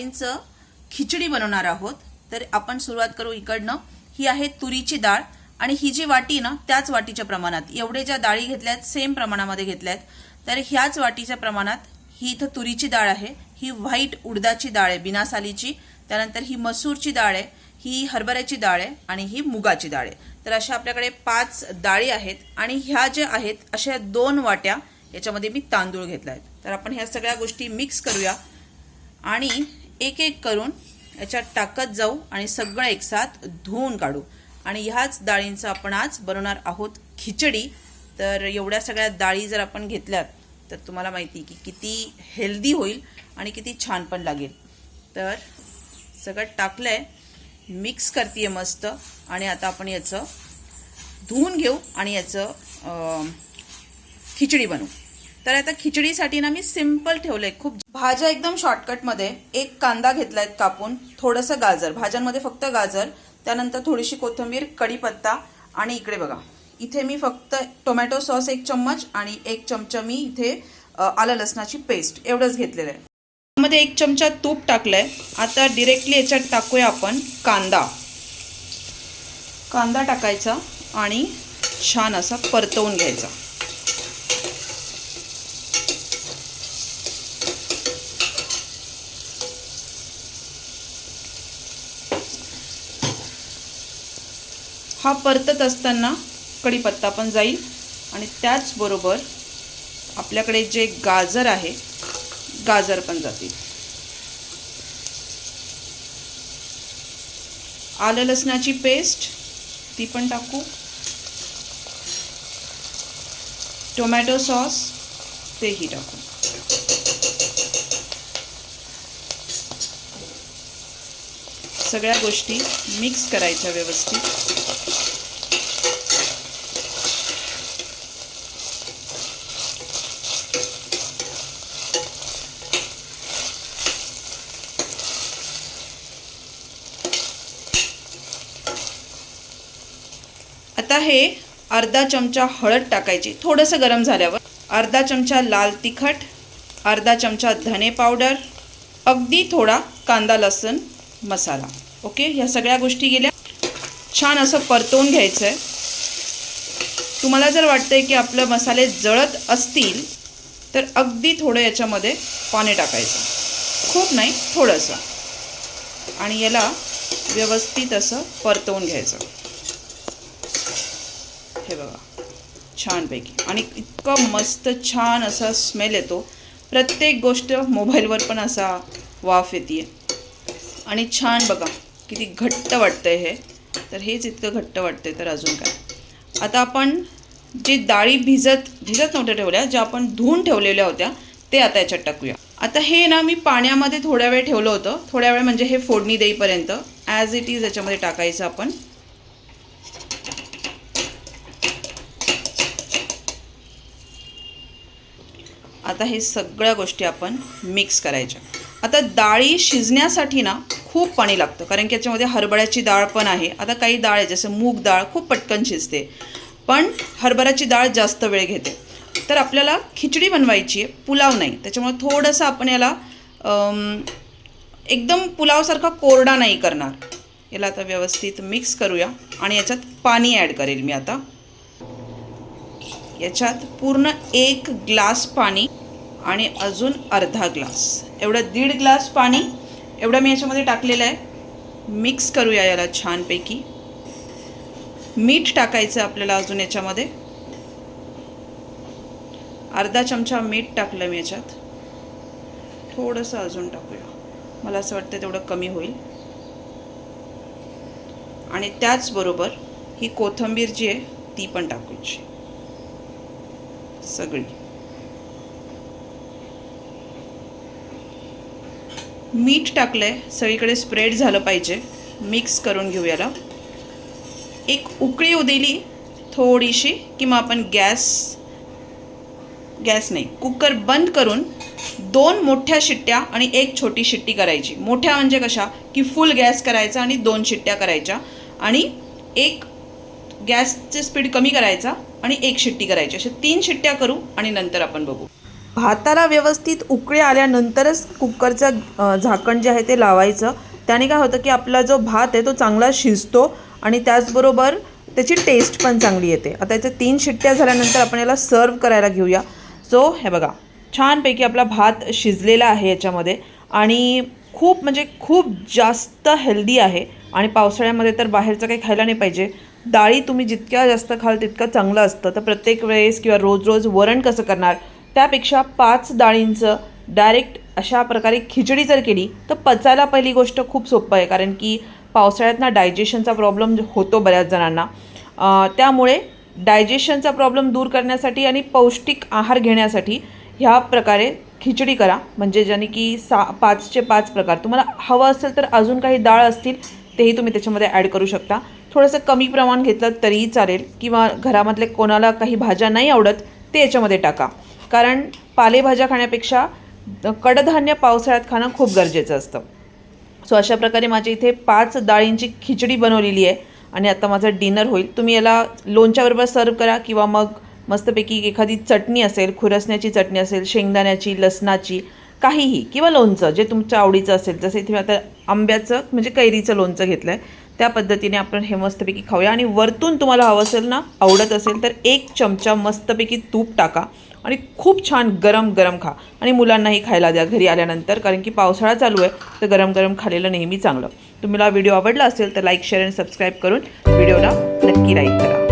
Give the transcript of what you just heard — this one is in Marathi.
डाळींचं खिचडी बनवणार आहोत. तर आपण सुरुवात करू इकडनं. ही आहे तुरीची डाळ आणि ही जी वाटी ना त्याच वाटीच्या प्रमाणात. एवढे ज्या डाळी घेतल्यात सेम प्रमाणामध्ये घेतल्यात तर ह्याच वाटीच्या प्रमाणात ही इथं तुरीची डाळ आहे. ही व्हाईट उडदाची डाळ आहे बिना सालीची त्यानंतर ही मसूरची डाळ आहे ही हरभऱ्याची डाळ आहे आणि ही मुगाची डाळ आहे. तर अशा आपल्याकडे पाच डाळी आहेत आणि ह्या ज्या आहेत अशा दोन वाट्या याच्यामध्ये मी तांदूळ घेतला आहेत तर आपण ह्या सगळ्या गोष्टी मिक्स करूया. आणि एक एक करून याच्यात टाकत जाऊ आणि सगळं एकसाथ धुवून काढू. आणि ह्याच डाळींचं आपण आज बनवणार आहोत खिचडी. तर एवढ्या सगळ्या डाळी जर आपण घेतल्यात तर तुम्हाला माहिती की किती हेल्दी होईल आणि किती छान पण लागेल. तर सगळं टाकलं आहे मिक्स करते मस्त. आणि आता आपण याचं धुवून घेऊ आणि याचं खिचडी बनवू. तर आता खिचडीसाठी ना मी सिंपल ठेवलंय. खूप भाज्या एकदम शॉर्टकटमध्ये एक कांदा घेतलाय कापून थोडंसं गाजर. भाज्यांमध्ये फक्त गाजर त्यानंतर थोडीशी कोथिंबीर कढीपत्ता आणि इकडे बघा. इथे मी फक्त टोमॅटो सॉस एक चम्मच आणि एक चमचा मी इथे आलं लसणाची पेस्ट एवढंच घेतलेलं आहे. त्यामध्ये एक चमचा तूप टाकलंय. आता डिरेक्टली याच्यात टाकूया आपण कांदा. कांदा टाकायचा आणि छान असा परतवून घ्यायचा. हा परतत असताना कढीपत्ता पण जाईल आणि त्याचबरोबर आपल्याकडे जे गाजर आहे गाजर पण जातील. आलं लसणाची पेस्ट ती पण टाकू. टोमॅटो सॉस तेही टाकू. सगळ्या गोष्टी मिक्स करायच्या व्यवस्थित. आता हे अर्धा चमचा हळद टाकायची. थोडंसं गरम झाल्यावर अर्धा चमचा लाल तिखट अर्धा चमचा धने पावडर अगदी थोडा कांदा लसूण मसाला. ओके? ह्या सगळ्या गोष्टी गेल्या. छान असं परतवून घ्यायचं आहे तुम्हाला जर वाटतंय की आपलं मसाले जळत असतील तर अगदी थोडं याच्यामध्ये पाणी टाकायचं. खूप नाही थोडंसं. आणि याला व्यवस्थित असं परतवून घ्यायचं. हे बघा. छानपैकी. आणि इतकं मस्त छान असा स्मेल येतो. प्रत्येक गोष्ट मोबाईलवर पण असा वाफ येते आणि छान बघा किती घट्ट वाटतंय हे. तर हेच इतकं घट्ट वाटतंय तर अजून काय. आता आपण जे डाळी भिजत भिजत नव्हत्या ठेवल्या ज्या आपण धुवून ठेवलेल्या होत्या ते आता याच्यात टाकूया. आता हे ना मी पाण्यामध्ये थोड्या वेळ ठेवलं होतं. थोड्या वेळ म्हणजे हे फोडणी देईपर्यंत. ॲज इट इज याच्यामध्ये टाकायचं आपण. आता हे सगळ्या गोष्टी आपण मिक्स करायच्या. आता डाळी शिजण्यासाठी ना खूप पाणी लागतं कारण की याच्यामध्ये हरभऱ्याची डाळ पण आहे. आता काही डाळ आहे जसं मूग डाळ खूप पटकन शिजते पण हरभऱ्याची डाळ जास्त वेळ घेते. तर आपल्याला खिचडी बनवायची आहे पुलाव नाही. त्याच्यामुळे थोडंसं आपण याला एकदम पुलावसारखा कोरडा नाही करणार. याला आता व्यवस्थित मिक्स करूया आणि याच्यात पाणी ॲड करेल मी आता. याच्यात पूर्ण एक ग्लास पाणी आणि अजून अर्धा ग्लास. एवढं दीड ग्लास पाणी एवढं मी याच्यामध्ये टाकलेलं आहे. मिक्स करूया याला छानपैकी. मीठ टाकायचं आपल्याला अजून याच्यामध्ये. अर्धा चमचा मीठ टाकलं मी याच्यात. थोडंसं अजून टाकूया. मला असं वाटतं तेवढं कमी होईल. आणि त्याचबरोबर ही कोथिंबीर जी आहे ती पण टाकूची सगळी. मीठ टाकलंय सगळीकडे स्प्रेड झालं पाहिजे. मिक्स करून घेऊ याला. एक उकळी येऊ दिली थोडीशी किंवा आपण गॅस गॅस नाही कुकर बंद करून दोन मोठ्या शिट्ट्या आणि एक छोटी शिट्टी करायची. मोठ्या म्हणजे कशा? की फुल गॅस करायचा आणि दोन शिट्ट्या करायच्या. आणि एक गॅसचे स्पीड कमी करायचा आणि एक शिट्टी करायची. अशा तीन शिट्ट्या करू आणि नंतर आपण बघू. भाताला व्यवस्थित उकळी आल्यानंतरच कुकरचं झाकण जे आहे ते लावायचं. त्याने काय होतं की आपला जो भात आहे तो चांगला शिजतो आणि त्याचबरोबर त्याची टेस्ट पण चांगली येते. आता याच्या तीन शिट्ट्या झाल्यानंतर आपण याला सर्व करायला घेऊया. सो हे बघा छानपैकी आपला भात शिजलेला आहे याच्यामध्ये आणि खूप म्हणजे खूप जास्त हेल्दी आहे. आणि पावसाळ्यामध्ये तर बाहेरचं काही खायला नाही पाहिजे. डाळी तुम्ही जितक्या जास्त खाल तितकं चांगलं असतं. तर प्रत्येक वेळेस किंवा रोज रोज वरण कसं करणार? त्यापेक्षा पाच डाळींचं डायरेक्ट अशा प्रकारे खिचडी जर केली तर पचायला पहिली गोष्ट खूप सोपं आहे. कारण की पावसाळ्यात ना डायजेशनचा प्रॉब्लेम होतो बऱ्याच जणांना. त्यामुळे डायजेशनचा प्रॉब्लेम दूर करण्यासाठी आणि पौष्टिक आहार घेण्यासाठी ह्या प्रकारे खिचडी करा. म्हणजे ज्याने की सा पाचचे पाच प्रकार. तुम्हाला हवं असेल तर अजून काही डाळ असतील तेही तुम्ही त्याच्यामध्ये ॲड करू शकता. थोडंसं कमी प्रमाण घेतलं तरीही चालेल. किंवा घरामधले कोणाला काही भाज्या नाही आवडत ते याच्यामध्ये टाका. कारण पालेभाज्या खाण्यापेक्षा कडधान्य पावसाळ्यात खाणं खूप गरजेचं असतं. सो अशा प्रकारे माझ्या इथे पाच डाळींची खिचडी बनवलेली आहे आणि आता माझं डिनर होईल. तुम्ही याला लोणच्याबरोबर सर्व करा किंवा मग मस्तपैकी एखादी चटणी असेल खुरसण्याची चटणी असेल शेंगदाण्याची लसणाची काहीही किंवा लोणचं जे तुमच्या आवडीचं असेल. जसं इथे मी आता आंब्याचं म्हणजे कैरीचं लोणचं घेतलं आहे त्या पद्धतीने आपण हे मस्तपैकी खाऊया. आणि वरतून तुम्हाला हवं असेल ना आवडत असेल तर एक चमचा मस्तपैकी तूप टाका आणि खूप छान गरम गरम खा. आणि मुलांनाही खायला द्या घरी आल्यानंतर कारण की पावसाळा चालू आहे तर गरम गरम खालेलं नेहमी चांगलं. तुम्हाला व्हिडिओ आवडला असेल तर लाईक शेअर आणि सबस्क्राईब करून व्हिडिओला नक्की लाईक करा.